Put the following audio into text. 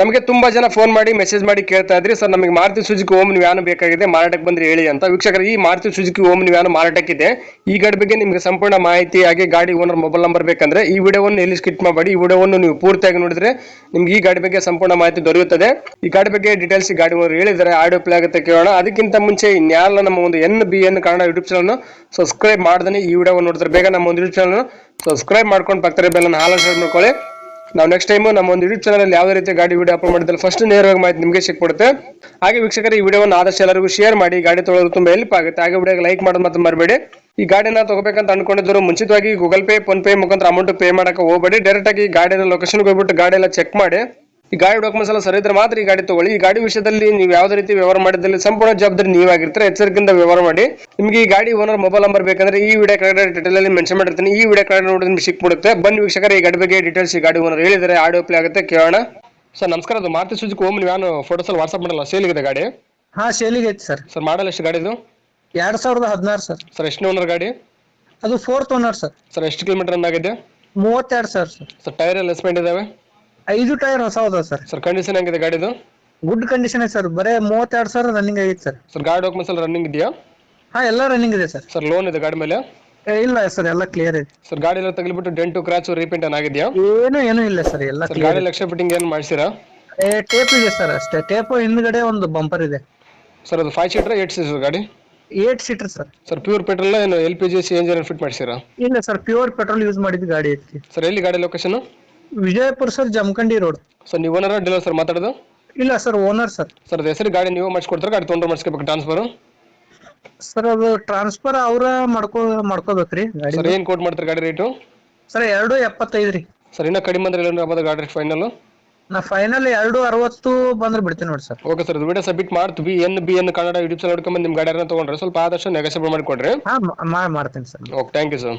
ನಮಗೆ ತುಂಬಾ ಜನ ಫೋನ್ ಮಾಡಿ ಮೆಸೇಜ್ ಮಾಡಿ ಕೇಳ್ತಾ ಇದ್ರಿ. ಸರ್, ನಮಗೆ ಮಾರುತಿ ಸುಜುಕಿ ಓಮ್ ವ್ಯಾನ್ ಬೇಕಾಗಿದೆ. ಮಾರಾಟಕ್ಕೆ ಬಂದ್ರೆ ಹೇಳಿ ಅಂತ. ವೀಕ್ಷಕರು, ಈ ಮಾರುತಿ ಸುಜುಕಿ ಓಮ್ ವ್ಯಾನ್ ಮಾರಾಟಕ್ಕಿದೆ. ಈ ಗಾಡಿ ಬಗ್ಗೆ ನಿಮಗೆ ಸಂಪೂರ್ಣ ಮಾಹಿತಿ, ಹಾಗೆ ಗಾಡಿ ಓನರ್ ಮೊಬೈಲ್ ನಂಬರ್ ಬೇಕಂದ್ರೆ ಈ ವಿಡಿಯೋವನ್ನು ಎಲ್ಲಿ ಸ್ಕಿಟ್ ಮಾಡಬೇಡಿ ಈ ವಿಡಿಯೋವನ್ನು ನೀವು ಪೂರ್ತಿಯಾಗಿ ನೋಡಿದ್ರೆ ನಿಮ್ಗೆ ಈ ಗಾಡಿ ಬಗ್ಗೆ ಸಂಪೂರ್ಣ ಮಾಹಿತಿ ದೊರೆಯುತ್ತದೆ. ಈ ಗಾಡಿ ಬಗ್ಗೆ ಡೀಟೇಲ್ಸ್ ಗಾಡಿ ಓನರ್ ಹೇಳಿದ್ದಾರೆ. ಆಡಿಯೋ ಪ್ಲೇ ಆಗುತ್ತೆ ಕೇಳೋಣ. ಅದಕ್ಕಿಂತ ಮುಂಚೆ ಇನ್ಯಾರಲ್ಲ ನಮ್ಮ ಒಂದು N B N Kannada YouTube channel subscribe ಮಾಡ್ದೇ ಈ ವಿಡಿಯೋ ನೋಡಿದ್ರೆ ಬೇಗ ನಮ್ಮ ಒಂದು ಯೂಟ್ಯೂಬ್ ಚಾನಲ್ ಸಬ್ಸ್ಕ್ರೈಬ್ ಮಾಡ್ಕೊಂಡು ಪಕ್ಕದ ಬೆಲ್ಲನ್ನು ಹಾಲು ಮಾಡ್ಕೊಳ್ಳಿ. ನಾವು ನೆಕ್ಸ್ಟ್ ಟೈಮ್ ನಮ್ಮ ಒಂದು ಯೂಟ್ಯೂಬ್ ಚಾನಲ್ ಯಾವುದೇ ರೀತಿ ಗಾಡಿ ವಿಡಿಯೋ ಅಪ್ಲೋಡ್ ಮಾಡಿದ್ರೆ ಫಸ್ಟ್ ನೇರವಾಗಿ ಮಾಹಿತಿ ನಿಮಗೆ ಸಿಕ್ಬಿಡುತ್ತೆ. ಹಾಗೆ ವೀಕ್ಷಕರು, ಈ ವಿಡಿಯೋವನ್ನು ಆದಷ್ಟು ಎಲ್ಲರಿಗೂ ಶೇರ್ ಮಾಡಿ ಗಾಡಿ ತೊಗೊಳ್ಳೋದು ತುಂಬಾ ಹೆಲ್ಪ್ ಆಗುತ್ತೆ. ಹಾಗೆ ವಿಡಿಯೋಗೆ ಲೈಕ್ ಮಾಡೋದು ಮತ್ತೆ ಮರಬೇಡಿ. ಈ ಗಾಡಿನ ತಗೋಬೇಕಂತ ಅನ್ಕೊಂಡಿದ್ರು ಮುಂಚಿತವಾಗಿ ಗೂಗಲ್ ಪೇ ಫೋನ್ ಪೇ ಮುಖಾಂತರ ಅಮೌಂಟ್ ಪೇ ಮಾಡೋಕೆ ಹೋಗಬೇಡಿ. ಡೈರೆಕ್ಟ್ ಆಗಿ ಗಾಡಿನ ಲೊಕೇಶನ್ಗೆ ಹೋಗ್ಬಿಟ್ಟು ಗಾಡಿ ಎಲ್ಲ ಚೆಕ್ ಮಾಡಿ. ಈ ಗಾಡಿ ಡಾಕ್ಯುಮೆಂಟ್ಸ್ ಎಲ್ಲ ಸರಿ ಇದ್ರೆ ಮಾತ್ರ ಈ ಗಾಡಿ ತಗೊಳ್ಳಿ. ಈ ಗಾಡಿ ವಿಷಯದಲ್ಲಿ ನೀವು ಯಾವುದೇ ರೀತಿ ವ್ಯವಹಾರ ಮಾಡಿದಲ್ಲಿ ಸಂಪೂರ್ಣ ಜವಾಬ್ದಾರಿ ನೀವಾಗಿರ್ತಾರೆ ಎಚ್ಚರಿಕೆಯಿಂದ ವ್ಯವಹಾರ ಮಾಡಿ. ನಿಮಗೆ ಈ ಗಾಡಿ ಓನರ್ ಮೊಬೈಲ್ ನಂಬರ್ ಬೇಕಂದ್ರೆ ಈ ವಿಡಿಯೋ ಕೆಳಗಡೆ ಡೀಟೇಲ್ ಅಲ್ಲಿ ಮೆನ್ಷನ್ ಮಾಡಿರ್ತೀನಿ. ಈ ವಿಡಿಯೋ ಕೆಳಗಡೆ ನೋಡಿದ್ರೆ ನಿಮ್ಗೆ ಸಿಕ್ಬಿಡುತ್ತೆ. ಬನ್ನಿ ವೀಕ್ಷಕರ ಈ ಗಾಡಿ ಬಗ್ಗೆ ಡೀಟೇಲ್ಸ್ ಈ ಗಾಡಿ ಓನರ್ ಹೇಳಿದರೆ ಆಡಿಯೋ ಪ್ಲೇ ಆಗುತ್ತೆ ಕೇಳೋಣ. ಸರ್ ನಮಸ್ಕಾರ ಅದು Maruti Suzuki Omni. Van photos ಅಲ್ಲಿ ವಾಟ್ಸ್ಆಪ್ ಮಾಡಲ್ಲ ಸೇಲ್ ಇದೆ ಗಾಡಿ. ಹಾ ಸೇಲಿಗೆ ಐತಿ ಸರ್. ಸರ್ ಮಾಡಲ್ ಎಷ್ಟು ಗಾಡಿದು ಎರಡ್ ಸಾವಿರದ ಹದಿನಾರು ಸರ್. ಸರ್ ಎಷ್ಟು ಓನರ್ ಗಾಡಿ? ಅದು ಫೋರ್ತ್ ಓನರ್ ಸರ್. ಸರ್ ಎಷ್ಟು ಕಿಲೋಮೀಟರ್ ಅಂದಾಗಿದೆ ಆಗಿದೆ? ಮೂವತ್ತೆರಡು ಸರ್ ಸರ್. ಸರ್ ಟೈರ್ ಎಲ್ಲ ಎಸ್ಪೆಂಡ್ ಇದಾವೆ? ಐದು ಟೈರ್ ಹೊಸ ಹೋದ ಸರ್. ಸರ್ ಕಂಡೀಷನ್ ಹೆಂಗಿದೆ ಗಾಡಿದು? ಗುಡ್ ಕಂಡೀಷನ್ ಐತೆ ಸರ್. ಬರೇ ಮೂವತ್ತೆರಡು ಸಾವಿರ ರನ್ನಿಂಗ್ ಆಗೈತೆ ಸರ್. ಸರ್ ಗಾಡಿ ಡಾಕ್ಯುಮೆಂಟ್ಸ್ ಎಲ್ಲ ರನ್ನಿಂಗ್ ಇದೆಯಾ? ಹಾ ಎಲ್ಲ ರನ್ನಿಂಗ್ ಇದೆ ಸರ್. ಸರ್ ಲೋನ್ ಇದೆ ಗಾಡಿ ಮೇಲೆ? ಏ, ಇಲ್ಲ ಸರ್ ಎಲ್ಲ ಕ್ಲಿಯರ್ ಇದೆ ಸರ್ ಗಾಡಿ ಎಲ್ಲ ತಗಲಿಬಿಟ್ಟು ಡೆಂಟು ಕ್ರಾಚು ರೀಪೇಂಟ್ ಏನಾಗಿದೆಯಾ ಏನು ಏನು ಇಲ್ಲ ಸರ್ ಎಲ್ಲ ಸರ್ ಗಾಡಿ ಲಕ್ಷ ಫಿಟ್ಟಿಂಗ್ ಏನು ಮಾಡಿಸಿರಾ? ಟೇಪ್ ಇದೆ ಸರ್ ಅಷ್ಟೇ. ಟೇಪ್ ಹಿಂದ್ಗಡೆ ಒಂದು ಬಂಪರ್ ಇದೆ. ಸರ್ ಅದು ಫೈವ್ ಸೀಟರ್ ಏಟ್ ಸೀಟರ್ ಗಾಡಿ? Eight seater sir. Sir pure petrol ಏನು L P G C engine fit ಮಾಡಿಸಿರಾ? ಇಲ್ಲ ಸರ್ ಪ್ಯೂರ್ ಪೆಟ್ರೋಲ್ ಯೂಸ್ ಮಾಡಿದ ಗಾಡಿ ಐತಿ. ಸರ್ ಎಲ್ಲಿ ಗಾಡಿ location Vijayapura sir Jamkhandi road. Sir ನೀವು ಓನರ್ ಡೀಲರ್ ಸರ್ ಮಾತಾಡೋದು? ಇಲ್ಲ ಸರ್ ಓನರ್ ಸರ್. ಸರ್ ಅದು ಹೆಸರು ಗಾಡಿ ನೀವು ಮಾಡಿಸ್ಕೊಡ್ತಾರೆ ಗಾಡಿ ತೊಗೊಂಡ್ರೆ ಮಾಡಿಸ್ಕೋಬೇಕು ಟ್ರಾನ್ಸ್ಫರ್ ಸರ್ ಅದು ಟ್ರಾನ್ಸ್ಫರ್ ಅವ್ರ ಮಾಡ್ಕೋ ಮಾಡ್ಕೋಬೇಕ್ರಿ ಗಾಡಿ. ಸರ್ ಏನು ಕೋಟ್ ಮಾಡ್ತಾರೆ ಗಾಡಿ ರೇಟು ಸರ್ ಎರಡು ಎಪ್ಪತ್ತೈದು ರೀ. ಸರ್ ಇನ್ನೂ ಕಡಿಮೆ ಅಂದ್ರೆ ಎಲ್ಲ ಆಗ್ಬೋದು ಗಾಡಿ ಫೈನಲ್ ನಾ ಫೈನಲ್ ಎರಡು ಅರವತ್ತು ಬಂದ್ರೆ ಬಿಡ್ತೀನಿ ನೋಡಿ sir. Okay sir video submit ಮಾಡ್ತೀವಿ. N B N Kannada YouTube channel ಹುಡ್ಕೊಂಬಂದು ನಿಮ್ಮ ಗಾಡಿಯನ್ನು ತಗೊಂಡ್ರೆ ಸ್ವಲ್ಪ ಆದಷ್ಟು ನೆಗೋಸಿಯೇಟ್ ಮಾಡಿಕೊಡ್ರಿ. ಹಾ ಮಾಡ್ತೀನಿ sir. Okay thank you sir